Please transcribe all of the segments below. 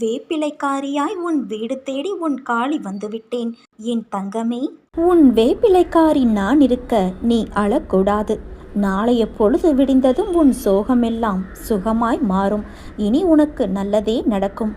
வேப்பிலைக்காரியாய் உன் வீடு தேடி உன் காளி வந்துவிட்டேன். என் தங்கமே உன் வேப்பிலைக்காரி நான் இருக்க நீ அழக்கூடாது. நாளைய பொழுது விடிந்ததும் உன் சோகமெல்லாம் சுகமாய் மாறும். இனி உனக்கு நல்லதே நடக்கும்.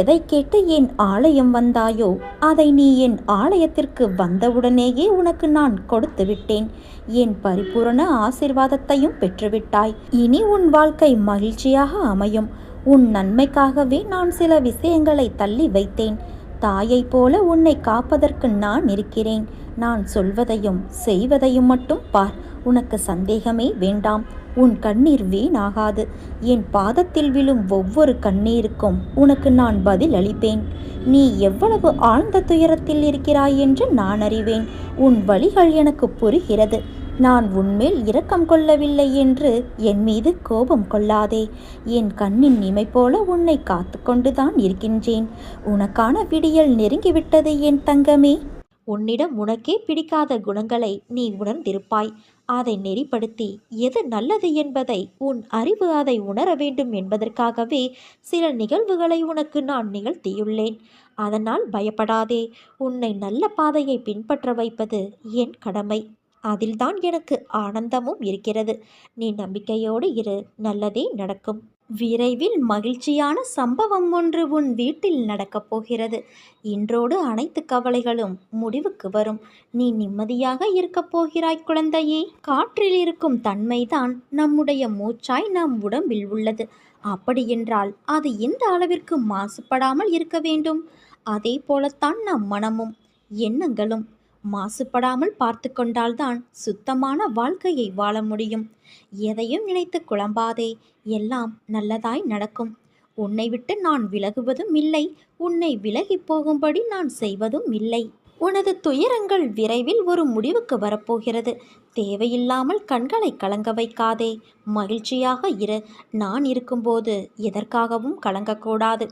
எதை கேட்டு என் ஆலயம் வந்தாயோ அதை நீ என் ஆலயத்திற்கு வந்தவுடனேயே உனக்கு நான் கொடுத்து விட்டேன். என் பரிபூரண ஆசிர்வாதத்தையும் பெற்றுவிட்டாய். இனி உன் வாழ்க்கை மகிழ்ச்சியாக அமையும். உன் நன்மைக்காகவே நான் சில விஷயங்களை தள்ளி வைத்தேன். தாயைப் போல உன்னை காப்பதற்கு நான் இருக்கிறேன். நான் சொல்வதையும் செய்வதையும் மட்டும் பார். உனக்கு சந்தேகமே வேண்டாம். உன் கண்ணீர் வீணாகாது. என் பாதத்தில் விழும் ஒவ்வொரு கண்ணீருக்கும் உனக்கு நான் பதில் அளிப்பேன். நீ எவ்வளவு ஆழ்ந்த துயரத்தில் இருக்கிறாய் என்று நான் அறிவேன். உன் வழிகள் எனக்கு புரிகிறது. நான் உன்மேல் இரக்கம் கொள்ளவில்லை என்று என் மீது கோபம் கொள்ளாதே. என் கண்ணின் இமை போல உன்னை காத்து கொண்டுதான் இருக்கின்றேன். உனக்கான விடியல் நெருங்கிவிட்டது என் தங்கமே. உன்னிடம் உனக்கே பிடிக்காத குணங்களை நீ உணர்ந்திருப்பாய். அதை நெறிப்படுத்தி எது நல்லது என்பதை உன் அறிவு அதை உணர வேண்டும் என்பதற்காகவே சில நிகழ்வுகளை உனக்கு நான் நிகழ்த்தியுள்ளேன். அதனால் பயப்படாதே. உன்னை நல்ல பாதையை பின்பற்ற வைப்பது என் கடமை. அதில்தான் எனக்கு ஆனந்தமும் இருக்கிறது. நீ நம்பிக்கையோடு இரு நல்லதே நடக்கும். விரைவில் மகிழ்ச்சியான சம்பவம் ஒன்று உன் வீட்டில் நடக்கப் போகிறது. இன்றோடு அனைத்து கவலைகளும் முடிவுக்கு வரும். நீ நிம்மதியாக இருக்கப் போகிறாய் குழந்தையே. காற்றில் இருக்கும் தன்மைதான் நம்முடைய மூச்சாய் நம் உடம்பில் உள்ளது. அப்படியென்றால் அது எந்த அளவிற்கு மாசுபடாமல் இருக்க வேண்டும்? அதே போலத்தான் நம் மனமும். எண்ணங்களும் மாசுபடாமல் பார்த்து கொண்டால்தான் சுத்தமான வாழ்க்கையை வாழ முடியும். எதையும் நினைத்து குழம்பாதே எல்லாம் நல்லதாய் நடக்கும். உன்னை விட்டு நான் விலகுவதும் இல்லை உன்னை விலகி போகும்படி நான் செய்வதும் இல்லை. உனது துயரங்கள் விரைவில் ஒரு முடிவுக்கு வரப்போகிறது. தேவையில்லாமல் கண்களை கலங்க வைக்காதே மகிழ்ச்சியாக இரு. நான் இருக்கும்போது எதற்காகவும் கலங்கக்கூடாது.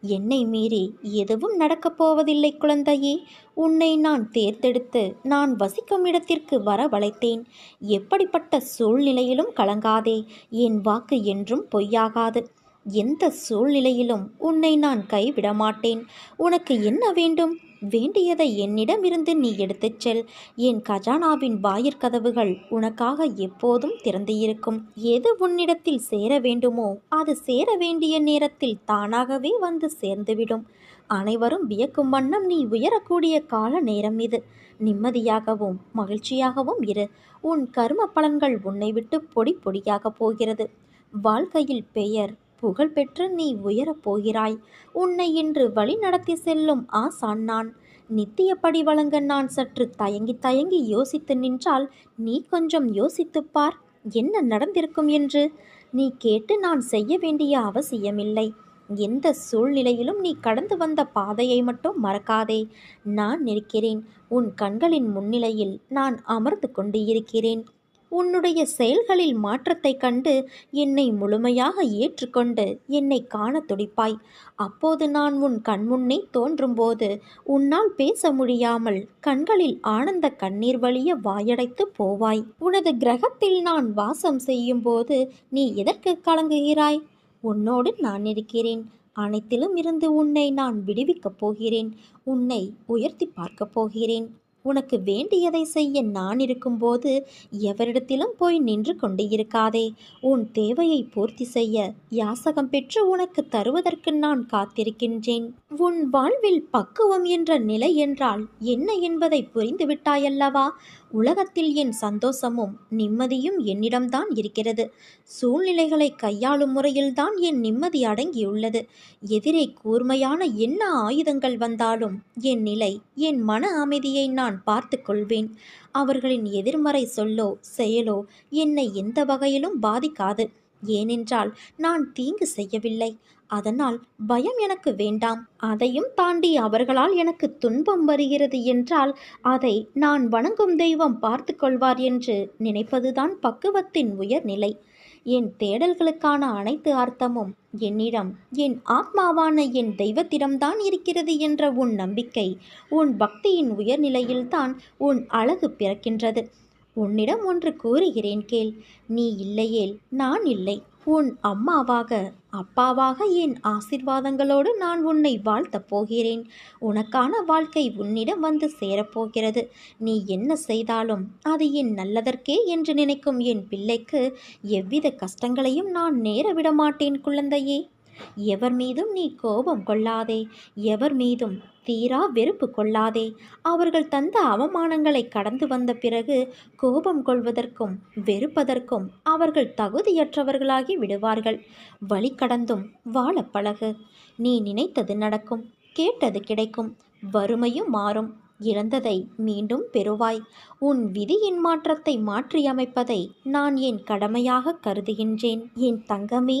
என்னை மீறி எதுவும் நடக்கப் போவதில்லை குழந்தையே. உன்னை நான் தேர்ந்தெடுத்து நான் வசிக்கும் இடத்திற்கு வரவழைத்தேன். எப்படிப்பட்ட சூழ்நிலையிலும் கலங்காதே. என் வாக்கு என்றும் பொய்யாகாது. எந்த சூழ்நிலையிலும் உன்னை நான் கைவிட மாட்டேன் உனக்கு என்ன வேண்டும்? வேண்டியதை என்னிடமிருந்து நீ எடுத்துச் செல். என் கஜானாவின் வாயிற்கதவுகள் உனக்காக எப்போதும் திறந்திருக்கும். எது உன்னிடத்தில் சேர வேண்டுமோ அது சேர வேண்டிய நேரத்தில் தானாகவே வந்து சேர்ந்துவிடும். அனைவரும் வியக்கும் வண்ணம் நீ உயரக்கூடிய கால நேரம் இது. நிம்மதியாகவும் மகிழ்ச்சியாகவும் இரு. உன் கரும பலன்கள் உன்னை விட்டு பொடி பொடியாக போகிறது. வாழ்க்கையில் பெயர் புகழ்பெற்று நீ உயரப் போகிறாய். உன்னை இன்று வழி நடத்தி செல்லும் ஆசான் நான். நித்தியப்படி வழங்க நான் சற்று தயங்கி தயங்கி யோசித்து நின்றால் நீ கொஞ்சம் யோசித்துப் பார் என்ன நடந்திருக்கும் என்று? நீ கேட்டு நான் செய்ய வேண்டிய அவசியமில்லை. எந்த சூழ்நிலையிலும் நீ கடந்து வந்த பாதையை மட்டும் மறக்காதே. நான் நிற்கிறேன். உன் கண்களின் முன்னிலையில் நான் அமர்ந்து கொண்டு இருக்கிறேன். உன்னுடைய செயல்களில் மாற்றத்தைக் கண்டு என்னை முழுமையாக ஏற்றுக்கொண்டு என்னை காண துடிப்பாய். அப்போது நான் உன் கண்முன்னே தோன்றும்போது உன்னால் பேச முடியாமல் கண்களில் ஆனந்த கண்ணீர் வழிய வாயடைத்து போவாய். உனது கிரகத்தில் நான் வாசம் செய்யும்போது நீ எதற்கு கலங்குகிறாய்? உன்னோடு நான் இருக்கிறேன். அனைத்திலும் இருந்து உன்னை நான் விடுவிக்கப் போகிறேன். உன்னை உயர்த்தி பார்க்கப் போகிறேன். உனக்கு வேண்டியதை செய்ய நான் இருக்கும்போது எவரிடத்திலும் போய் நின்று கொண்டு இருக்காதே. உன் தேவையை பூர்த்தி செய்ய யாசகம் பெற்று உனக்கு தருவதற்கு நான் காத்திருக்கின்றேன். உன் வாழ்வில் பக்குவம் என்ற நிலை என்றால் என்ன என்பதை புரிந்துவிட்டாயல்லவா உலகத்தில் என் சந்தோஷமும் நிம்மதியும் என்னிடம்தான் இருக்கிறது. சூழ்நிலைகளை கையாளும் முறையில்தான் என் நிம்மதி அடங்கியுள்ளது. எதிரே கூர்மையான என்ன ஆயுதங்கள் வந்தாலும் என் நிலை என் மன அமைதியை நான் பார்த்து கொள்வேன் அவர்களின் எதிர்மறை சொல்லோ செயலோ என்னை எந்த வகையிலும் பாதிக்காது. ஏனென்றால் நான் தீங்கு செய்யவில்லை. அதனால் பயம் எனக்கு வேண்டாம். அதையும் தாண்டி அவர்களால் எனக்கு துன்பம் வருகிறது என்றால் அதை நான் வணங்கும் தெய்வம் பார்த்து கொள்வார் என்று நினைப்பதுதான் பக்குவத்தின் உயர்நிலை. என் தேடல்களுக்கான அனைத்து அர்த்தமும் என்னிடம் என் ஆத்மாவான என் தெய்வத்திடம்தான் இருக்கிறது என்ற உன் நம்பிக்கை உன் பக்தியின் உயர்நிலையில்தான் உன் அழகு பிறக்கின்றது. உன்னிடம் ஒன்று கூறுகிறேன் கேள். நீ இல்லையேல் நான் இல்லை. உன் அம்மாவாக அப்பாவாக என் ஆசிர்வாதங்களோடு நான் உன்னை வாழ்த்தப் போகிறேன். உனக்கான வாழ்க்கை உன்னிடம் வந்து சேரப்போகிறது. நீ என்ன செய்தாலும் அது என் நல்லதற்கே என்று நினைக்கும் என் பிள்ளைக்கு எவ்வித கஷ்டங்களையும் நான் நேர விட மாட்டேன் குழந்தையே. எவர் மீதும் நீ கோபம் கொள்ளாதே எவர் மீதும் தீரா வெறுப்பு கொள்ளாதே. அவர்கள் தந்த அவமானங்களை கடந்து வந்த பிறகு கோபம் கொள்வதற்கும் வெறுப்பதற்கும் அவர்கள் தகுதியற்றவர்களாகி விடுவார்கள். வழி கடந்தும் வாழ பழகு. நீ நினைத்தது நடக்கும் கேட்டது கிடைக்கும் வறுமையும் மாறும். இழந்ததை மீண்டும் பெறுவாய். உன் விதியின் மாற்றத்தை மாற்றியமைப்பதை நான் என் கடமையாக கருதுகின்றேன்? என் தங்கமே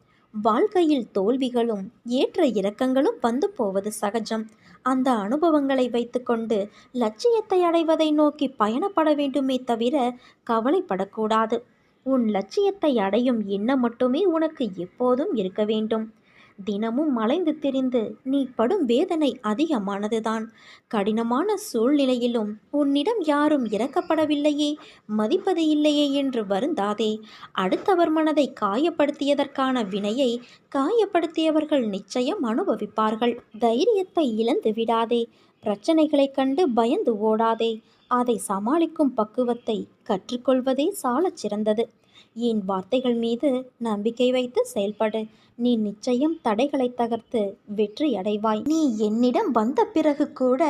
வாழ்க்கையில் தோல்விகளும் ஏற்ற இறக்கங்களும் வந்து போவது சகஜம். அந்த அனுபவங்களை வைத்துக்கொண்டு லட்சியத்தை அடைவதை நோக்கி பயணப்பட வேண்டுமே தவிர கவலைப்படக்கூடாது. உன் லட்சியத்தை அடையும் எண்ணம் மட்டுமே உனக்கு எப்போதும் இருக்க வேண்டும். தினமும் மலைந்து திரிந்து நீ படும் வேதனை அதிகமானதுதான். கடினமான சூழ்நிலையிலும் உன்னிடம் யாரும் இறக்கப்படவில்லையே மதிப்பது இல்லையே என்று வருந்தாதே. அடுத்தவர் மனதை காயப்படுத்தியதற்கான வினையை காயப்படுத்தியவர்கள் நிச்சயம் அனுபவிப்பார்கள். தைரியத்தை இழந்து விடாதே. பிரச்சனைகளைக் கண்டு பயந்து ஓடாதே. அதை சமாளிக்கும் பக்குவத்தை கற்றுக்கொள்வதே சாலச் சிறந்தது. என் வார்த்தைகள் மீது நம்பிக்கை வைத்து செயல்படு. நீ நிச்சயம் தடைகளை தகர்த்து வெற்றி அடைவாய். நீ என்னிடம் வந்த பிறகு கூட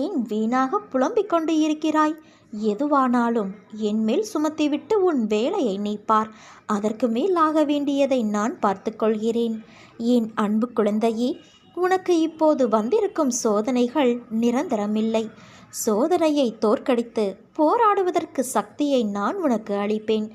ஏன் வீணாக புலம்பிக் கொண்டு இருக்கிறாய்? எதுவானாலும் என் மேல் சுமத்திவிட்டு உன் வேலையை நீ பார். அதற்கு மேல் ஆக வேண்டியதை நான் பார்த்துக்கொள்கிறேன் என் அன்பு குழந்தையே உனக்கு இப்போது வந்திருக்கும் சோதனைகள் நிரந்தரமில்லை. சோதனையை தோற்கடித்து போராடுவதற்கு சக்தியை நான் உனக்கு அளிப்பேன்.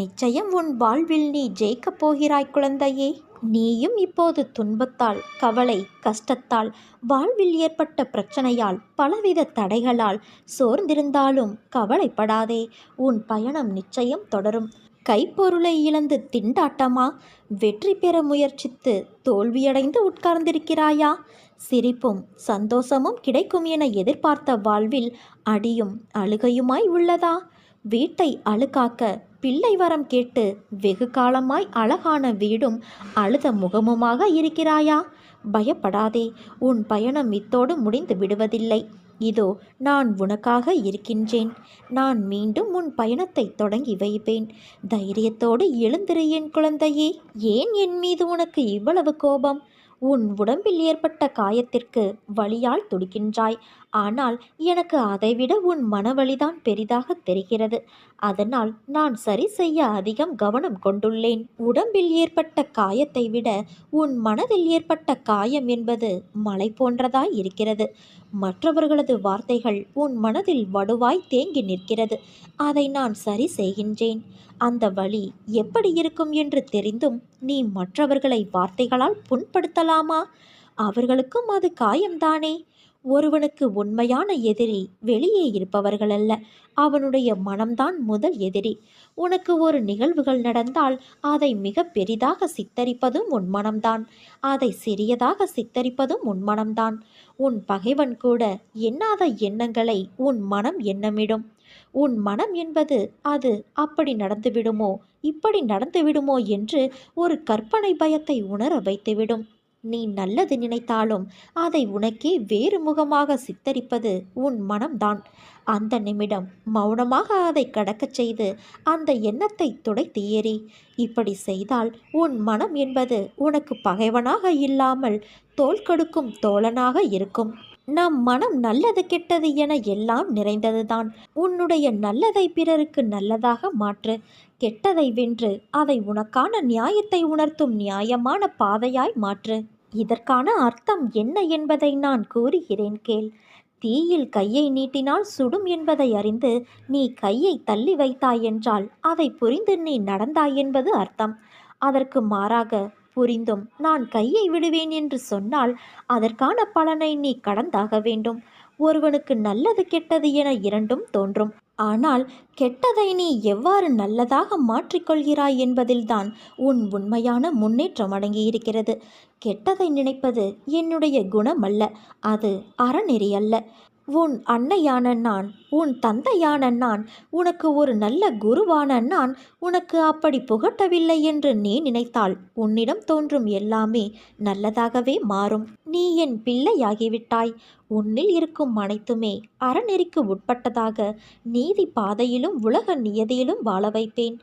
நிச்சயம் உன் வாழ்வில் நீ ஜெயிக்கப் போகிறாய் குழந்தையே. நீயும் இப்போது துன்பத்தால் கவலை கஷ்டத்தால் வாழ்வில் ஏற்பட்ட பிரச்சனையால் பலவித தடைகளால் சோர்ந்திருந்தாலும் கவலைப்படாதே. உன் பயணம் நிச்சயம் தொடரும். கைப்பொருளை இழந்து திண்டாட்டமா? வெற்றி பெற முயற்சித்து தோல்வியடைந்து உட்கார்ந்திருக்கிறாயா? சிரிப்பும் சந்தோஷமும் கிடைக்கும் என எதிர்பார்த்த வாழ்வில் அடியும் அழுகையுமாய் உள்ளதா? வீட்டை அழுக்காக்க பிள்ளை வரம் கேட்டு வெகு காலமாய் அழகான வீடும் அழுத முகமுமாக இருக்கிறாயா? பயப்படாதே உன் பயணம் இத்தோடு முடிந்து விடுவதில்லை. இதோ நான் உனக்காக இருக்கின்றேன். நான் மீண்டும் உன் பயணத்தை தொடங்கி வைப்பேன். தைரியத்தோடு எழுந்திரு என் குழந்தையே. ஏன் என் மீது உனக்கு இவ்வளவு கோபம்? உன் உடம்பில் ஏற்பட்ட காயத்திற்கு வலியால் துடிக்கின்றாய். ஆனால் எனக்கு அதைவிட உன் மனவழிதான் பெரிதாக தெரிகிறது. அதனால் நான் சரி செய்ய அதிகம் கவனம் கொண்டுள்ளேன். உடம்பில் ஏற்பட்ட காயத்தை விட உன் மனதில் ஏற்பட்ட காயம் என்பது மலை போன்றதாய் இருக்கிறது. மற்றவர்களது வார்த்தைகள் உன் மனதில் வடுவாய் தேங்கி நிற்கிறது. அதை நான் சரி செய்கின்றேன். அந்த வழி எப்படி இருக்கும் என்று தெரிந்தும் நீ மற்றவர்களை வார்த்தைகளால் புண்படுத்தலாமா? அவர்களுக்கும் அது காயம்தானே. ஒருவனுக்கு உண்மையான எதிரி வெளியே இருப்பவர்கள் அல்ல அவனுடைய மனம்தான் முதல் எதிரி. உனக்கு ஒரு நிகழ்வுகள் நடந்தால் அதை மிக பெரிதாக சித்தரிப்பதும் உன் மனம்தான். அதை சிறியதாக சித்தரிப்பதும் உன் மனம்தான். உன் பகைவன் கூட எண்ணாத எண்ணங்களை உன் மனம் எண்ணமிடும். உன் மனம் என்பது அது அப்படி நடந்துவிடுமோ இப்படி நடந்துவிடுமோ என்று ஒரு கற்பனை பயத்தை உணர வைத்துவிடும். நீ நல்லது நினைத்தாலும் அதை உனக்கே வேறு முகமாக சித்தரிப்பது உன் மனம்தான். அந்த நிமிடம் மௌனமாக அதை கடக்கச் செய்து அந்த எண்ணத்தை துடைத்து ஏறி இப்படி செய்தால் உன் மனம் என்பது உனக்கு பகைவனாக இல்லாமல் தோல் கொடுக்கும் தோழனாக இருக்கும். நம் மனம் நல்லது கெட்டது என எல்லாம் நிறைந்ததுதான். உன்னுடைய நல்லதை பிறருக்கு நல்லதாக மாற்று. கெட்டதை வென்று அதை உனக்கான நியாயத்தை உணர்த்தும் நியாயமான பாதையாய் மாற்று. இதற்கான அர்த்தம் என்ன என்பதை நான் கூறுகிறேன் கேள். தீயில் கையை நீட்டினால் சுடும் என்பதை அறிந்து நீ கையை தள்ளி வைத்தாய் என்றால் அதை புரிந்து நீ நடந்தாய் என்பது அர்த்தம். அதற்கு மாறாக புரிந்தும் நான் கையை விடுவேன் என்று சொன்னால் அதற்கான பலனை நீ கடந்தாக வேண்டும். ஒருவனுக்கு நல்லது கெட்டது என இரண்டும் தோன்றும். ஆனால் கெட்டதை நீ எவ்வாறு நல்லதாக மாற்றிக்கொள்கிறாய் என்பதில்தான் உன் உண்மையான முன்னேற்றம் அடங்கியிருக்கிறது. கெட்டதை நினைப்பது என்னுடைய குணமல்ல அது அறநெறி அல்ல உன் அன்னையான நான் உன் தந்தையான நான் உனக்கு ஒரு நல்ல குருவான நான் உனக்கு அப்படி புகட்டவில்லை என்று நீ நினைத்தால் உன்னிடம் தோன்றும் எல்லாமே நல்லதாகவே மாறும். நீ என் பிள்ளையாகிவிட்டாய். உன்னில் இருக்கும் அனைத்துமே அறநெறிக்கு உட்பட்டதாக நீதி பாதையிலும் உலக நியதியிலும் வாழ வைப்பேன்.